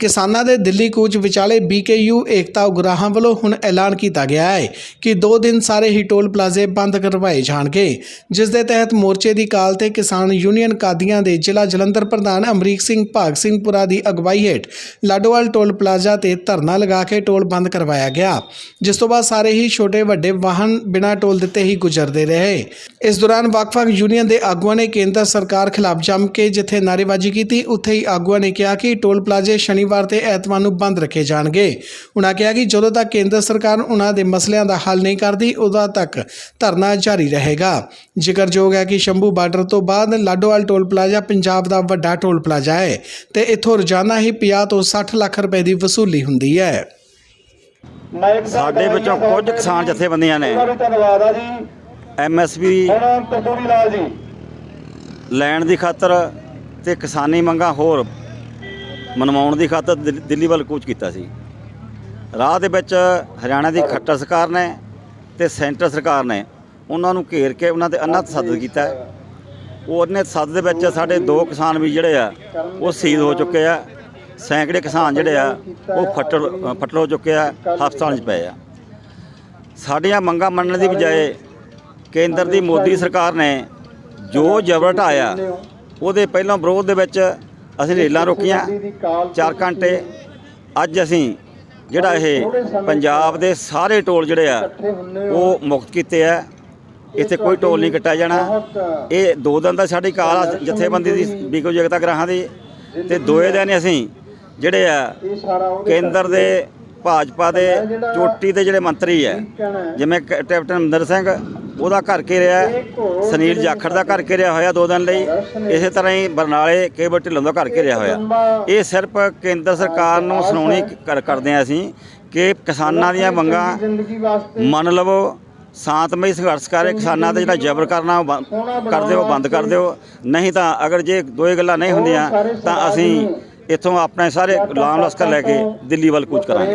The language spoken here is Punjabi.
ਕਿਸਾਨਾਂ ਦੇ ਦਿੱਲੀ ਕੂਚ ਵਿਚਾਲੇ ਬੀਕੇਯੂ ਏਕਤਾ ਉਗਰਾਹਾਂ ਵੱਲੋਂ ਹੁਣ ਐਲਾਨ ਕੀਤਾ ਗਿਆ ਹੈ ਕਿ 2 ਦਿਨ ਸਾਰੇ ਹੀ ਟੋਲ ਪਲਾਜ਼ੇ ਬੰਦ ਕਰਵਾਏ ਜਾਣਗੇ, ਜਿਸ ਦੇ ਤਹਿਤ ਮੋਰਚੇ ਦੀ ਕਾਲ ਤੇ ਕਿਸਾਨ ਯੂਨੀਅਨ ਕਾਦੀਆਂ ਦੇ ਜ਼ਿਲ੍ਹਾ ਜਲੰਧਰ ਪ੍ਰਧਾਨ ਅਮਰੀਕ ਸਿੰਘ ਭਾਗ ਸਿੰਘਪੁਰਾ ਦੀ ਅਗਵਾਈ ਹੇਠ ਲਾਡੋਵਾਲ ਟੋਲ ਪਲਾਜ਼ਾ ਤੇ ਧਰਨਾ ਲਗਾ ਕੇ ਟੋਲ ਬੰਦ ਕਰਵਾਇਆ ਗਿਆ, ਜਿਸ ਤੋਂ ਬਾਅਦ ਸਾਰੇ ਹੀ ਛੋਟੇ ਵੱਡੇ ਵਾਹਨ ਬਿਨਾਂ ਟੋਲ ਦਿੱਤੇ ਹੀ ਗੁਜ਼ਰਦੇ ਰਹੇ। ਇਸ ਦੌਰਾਨ ਵੱਖ-ਵੱਖ ਯੂਨੀਅਨ ਦੇ ਆਗੂਆਂ ਨੇ ਕੇਂਦਰ ਸਰਕਾਰ ਖਿਲਾਫ ਜੰਮ ਕੇ ਜਿੱਥੇ ਨਾਅਰੇਬਾਜ਼ੀ ਕੀਤੀ, ਉੱਥੇ ਹੀ ਆਗੂਆਂ ਨੇ ਕਿਹਾ ਕਿ ਟੋਲ ਪਲਾਜ਼ੇ ਸ਼ਨੀ ਸ਼ਨੀਵਾਰ ਤੇ ਐਤਵਾਰ ਨੂੰ ਬੰਦ ਰੱਖੇ ਜਾਣਗੇ। ਉਨ੍ਹਾਂ ਕਿਹਾ ਕਿ ਜਦੋਂ ਤੱਕ ਕੇਂਦਰ ਸਰਕਾਰ ਉਨ੍ਹਾਂ ਦੇ ਮਸਲਿਆਂ ਦਾ ਹੱਲ ਨਹੀਂ ਕਰਦੀ ਉਦੋਂ ਤੱਕ ਧਰਨਾ ਜਾਰੀ ਰਹੇਗਾ। ਜ਼ਿਕਰਯੋਗ ਹੈ ਕਿ ਸ਼ੰਭੂ ਬਾਰਡਰ ਤੋਂ ਬਾਅਦ ਲਾਡੋਵਾਲ ਟੋਲ ਪਲਾਜ਼ਾ ਪੰਜਾਬ ਦਾ ਵੱਡਾ ਟੋਲ ਪਲਾਜ਼ਾ ਹੈ ਤੇ ਇੱਥੋਂ ਰੋਜ਼ਾਨਾ ਹੀ 50 ਤੋਂ 60 ਲੱਖ ਰੁਪਏ ਦੀ ਵਸੂਲੀ ਹੁੰਦੀ ਹੈ। ਸਾਡੇ ਵਿੱਚੋਂ ਕੁਝ ਕਿਸਾਨ ਜਥੇਬੰਦੀਆਂ ਨੇ ਉਹਨਾਂ ਧੰਨਵਾਦ ਆ ਜੀ। ਐਮਐਸਪੀ ਹੁਣ ਤੰਦੂਰੀ ਲਾਲ ਜੀ। ਲੈਣ ਦੀ ਖਾਤਰ ਤੇ ਕਿਸਾਨੀ ਮੰਗਾਂ ਹੋਰ ਮਨਵਾਉਣ ਦੀ ਖਾਤਰ ਦਿੱਲੀ ਵੱਲ ਕੂਚ ਕੀਤਾ ਸੀ। ਰਾਹ ਦੇ ਵਿੱਚ ਹਰਿਆਣਾ ਦੀ ਖੱਟਰ ਸਰਕਾਰ ਨੇ ਤੇ ਸੈਂਟਰ ਸਰਕਾਰ ਨੇ ਉਹਨਾਂ ਨੂੰ ਘੇਰ ਕੇ ਉਹਨਾਂ ਤੇ ਅਨਹਦ ਸੱਦ ਕੀਤਾ ਉਹ ਉਹਨੇ ਸੱਦ ਦੇ ਵਿੱਚ ਸਾਡੇ ਦੋ ਕਿਸਾਨ ਵੀ ਜਿਹੜੇ ਆ, ਉਹ ਸ਼ਹੀਦ ਹੋ ਚੁੱਕੇ ਆ। ਸੈਂਕੜੇ ਕਿਸਾਨ ਜਿਹੜੇ ਆ, ਉਹ ਫੱਟੜ ਫੱਟੜ ਹੋ ਚੁੱਕੇ ਆ, ਹਸਪਤਾਲਾਂ 'ਚ ਪਏ ਆ। ਸਾਡੀਆਂ ਮੰਗਾਂ ਮੰਨਣ ਦੀ ਬਜਾਏ ਕੇਂਦਰ ਦੀ ਮੋਦੀ ਸਰਕਾਰ ਨੇ ਜੋ ਜਬਰ ਢਾਇਆ ਉਹਦੇ ਪਹਿਲਾਂ ਵਿਰੋਧ ਦੇ ਵਿੱਚ ਅਸੀਂ ਰੇਲਾਂ ਰੋਕੀਆਂ 4 ਘੰਟੇ। ਅੱਜ ਅਸੀਂ ਜਿਹੜਾ ਇਹ ਪੰਜਾਬ ਦੇ ਸਾਰੇ ਟੋਲ ਜਿਹੜੇ ਆ ਉਹ ਮੁਕਤ ਕੀਤੇ ਆ। ਇੱਥੇ ਕੋਈ ਟੋਲ ਨਹੀਂ ਕੱਟਿਆ ਜਾਣਾ। ਇਹ ਦੋ ਦਿਨ ਦਾ ਸਾਡੀ ਕਾਲ ਆ ਜਥੇਬੰਦੀ ਦੀ ਬੀਕੋ ਜਗਤਾ ਗ੍ਰਾਹਾਂ ਦੀ। ਤੇ ਦੋਏ ਦਿਨ ਅਸੀਂ ਜਿਹੜੇ ਆ ਕੇਂਦਰ ਦੇ ਭਾਜਪਾ ਦੇ ਚੋਟੀ ਦੇ ਜਿਹੜੇ ਮੰਤਰੀ ਹੈ। ਜਿਵੇਂ ਕੈਪਟਨ ਅਮਰਿੰਦਰ ਸਿੰਘ ਉਹਦਾ ਘਰ ਘਿਰਿਆ ਸੁਨੀਲ ਜਾਖੜ ਦਾ ਘਰ ਘਿਰਿਆ ਹੋਇਆ ਦੋ ਦਿਨ ਲਈ? ਇਸੇ ਤਰ੍ਹਾਂ ਹੀ ਬਰਨਾਲੇ ਕੇਵਲ ਢਿੱਲੋਂ ਦਾ ਘਰ ਘਿਰਿਆ ਹੋਇਆ? ਇਹ ਸਿਰਫ ਕੇਂਦਰ ਸਰਕਾਰ ਨੂੰ ਸੁਣਾਉਣੀ ਕਰ- ਕਰਦੇ ਹਾਂ ਅਸੀਂ ਕਿ ਕਿਸਾਨਾਂ ਦੀਆਂ ਮੰਗਾਂ ਮੰਨ ਲਵੋ ਸ਼ਾਂਤਮਈ ਸੰਘਰਸ਼ ਕਰੇ ਕਿਸਾਨਾਂ ਤੇ ਜਿਹੜਾ ਜ਼ਬਰ ਕਰਨਾ ਉਹ ਬੰਦ ਕਰ ਦਿਓ ਬੰਦ ਕਰ ਦਿਓ। ਨਹੀਂ ਤਾਂ ਅਗਰ ਜੇ ਦੋਏ ਗੱਲਾਂ ਨਹੀਂ ਹੁੰਦੀਆਂ, ਤਾਂ ਅਸੀਂ ਇੱਥੋਂ ਆਪਣੇ ਸਾਰੇ ਗੁਲਾਮ ਲਸ਼ਕਰ ਲੈ ਕੇ ਦਿੱਲੀ ਵੱਲ ਕੂਚ ਕਰਾਂਗੇ।